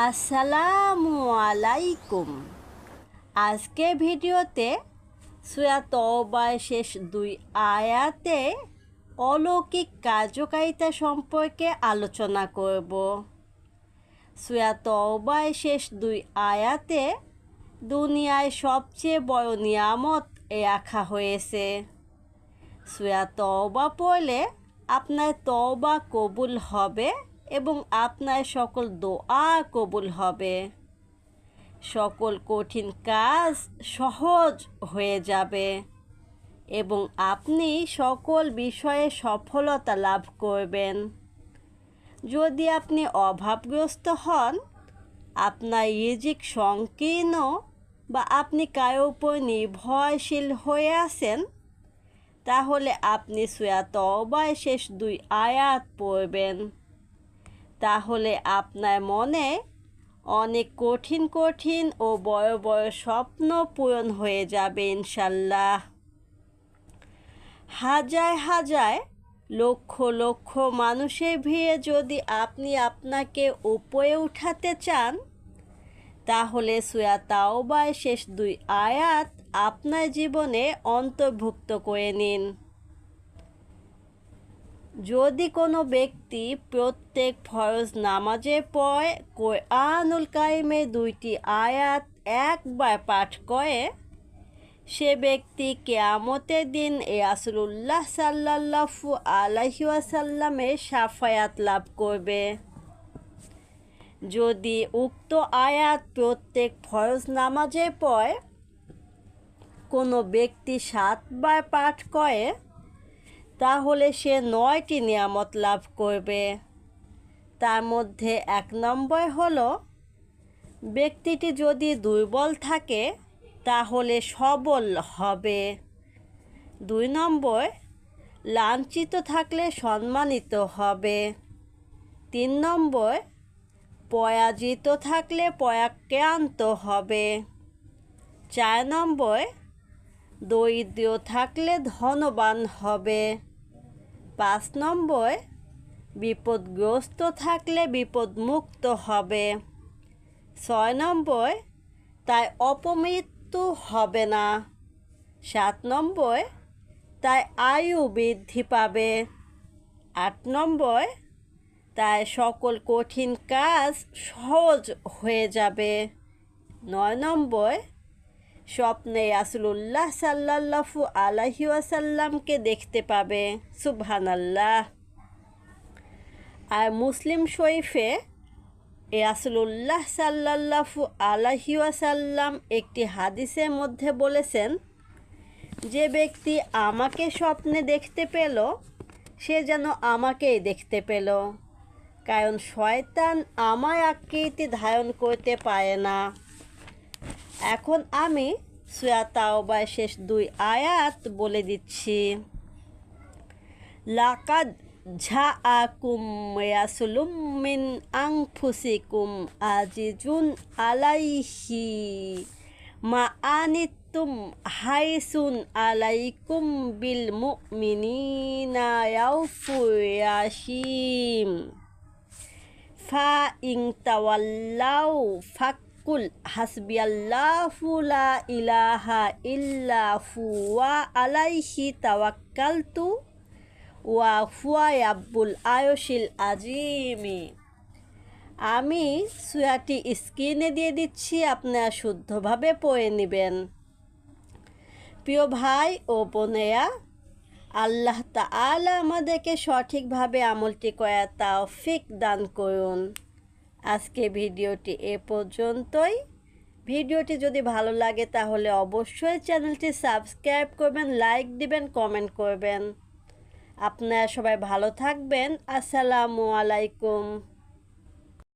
আসসালামু আলাইকুম। আজকে ভিডিওতে সুয়া তওবার শেষ দুই আয়াতে অলৌকিক কার্যকারিতা সম্পর্কে আলোচনা করব। সুয়া তওবার শেষ দুই আয়াতে দুনিয়ায় সবচেয়ে বড় নিয়ামত রাখা হয়েছে। সুয়া তওবা পড়লে আপনার তওবা কবুল হবে এবং আপনার সকল দোয়া কবুল হবে। সকল কঠিন কাজ সহজ হয়ে যাবে এবং আপনি সকল বিষয়ে সফলতা লাভ করবেন। যদি আপনি অভাবগ্রস্ত হন, আপনার রিজিক সংকীর্ণ বা আপনি কারও উপর নির্ভরশীল হয়ে আছেন, তাহলে আপনি সুয়া তওবার শেষ দুই আয়াত পড়বেন। তাহলে আপনার মনে অনেক কঠিন কঠিন ও বড় বড় স্বপ্ন পূরণ হয়ে যাবে ইনশাল্লাহ। হাজার হাজার, লক্ষ লক্ষ মানুষের ভিড়ে যদি আপনি আপনাকে উপরে উঠাতে চান, তাহলে সুয়া তাওবার শেষ দুই আয়াত আপনার জীবনে অন্তর্ভুক্ত করে নিন। যদি কোনো ব্যক্তি প্রত্যেক ফরজ নামাজের পর কোরআনুল কাইমের দুইটি আয়াত একবার পাঠ করে, সে ব্যক্তি কেয়ামতের দিন রাসুল্লাহ সাল্লাহু আলহিউসাল্লামের সাফায়াত লাভ করবে। যদি উক্ত আয়াত প্রত্যেক ফরজ নামাজের পর কোনো ব্যক্তি সাতবার পাঠ করে তাহলে সে নয়টি নিয়ামত লাভ করবে। তার মধ্যে এক নম্বর হল, ব্যক্তিটি যদি দুর্বল থাকে, তাহলে সবল হবে। দুই নম্বর, লাঞ্ছিত থাকলে সম্মানিত হবে। তিন নম্বর, পরাজিত থাকলে পরাক্রান্ত হবে। চার নম্বর, দরিদ্র থাকলে ধনবান হবে। পাঁচ নম্বর, বিপদগ্রস্ত থাকলে বিপদমুক্ত হবে। ছয় নম্বর, তাই অপমৃত্যু হবে না। সাত নম্বর, তাই আয়ু বৃদ্ধি পাবে। আট নম্বর, তাই সকল কঠিন কাজ সহজ হয়ে যাবে। নয় নম্বর স্বপ্নে রাসুল্লাহ সাল্লাহু আলহি আসাল্লামকে দেখতে পাবে। সুবহানাল্লাহ। আর মুসলিম শরীফে রাসুল্লাহ সাল্লাহু আলহি আসাল্লাম একটি হাদিসের মধ্যে বলেছেন, যে ব্যক্তি আমাকে স্বপ্নে দেখতে পেল, সে যেন আমাকেই দেখতে পেল। কারণ শয়তান আমার আকৃতি ধারণ করতে পারে না। এখন আমি সুয়া তাওবার শেষ দুই আয়াত বলে দিচ্ছি। লাকাদ ঝা আকুম রাসুলুম মিন আংফুসিকুম আজিজুন আলাইহি মা আনিতুম হাইসুন আলাইকুম বিল মুমিনিনা ইয়াউফুর রাশিম ফা ইং তাওয়াল্লাউ ফাক কুল, হাসবিয়াল্লাহু ইলাহা ইল্লাহু ওয়া তাওয়াক্কালতু আয়শিল আজিমি। আমি সুয়াটি স্ক্রিনে দিয়ে দিচ্ছি, আপনারা শুদ্ধভাবে পড়ে নেবেন। প্রিয় ভাই ও বোনেরা, আল্লাহ তাআলা আমাদেরকে সঠিকভাবে আমলটি করার তৌফিক দান করুন। আজকে ভিডিওটি এ পর্যন্তই। ভিডিওটি যদি ভালো লাগে তাহলে অবশ্যই চ্যানেলটি সাবস্ক্রাইব করবেন, লাইক দিবেন, কমেন্ট করবেন। আপনারা সবাই ভালো থাকবেন। আসসালামু আলাইকুম।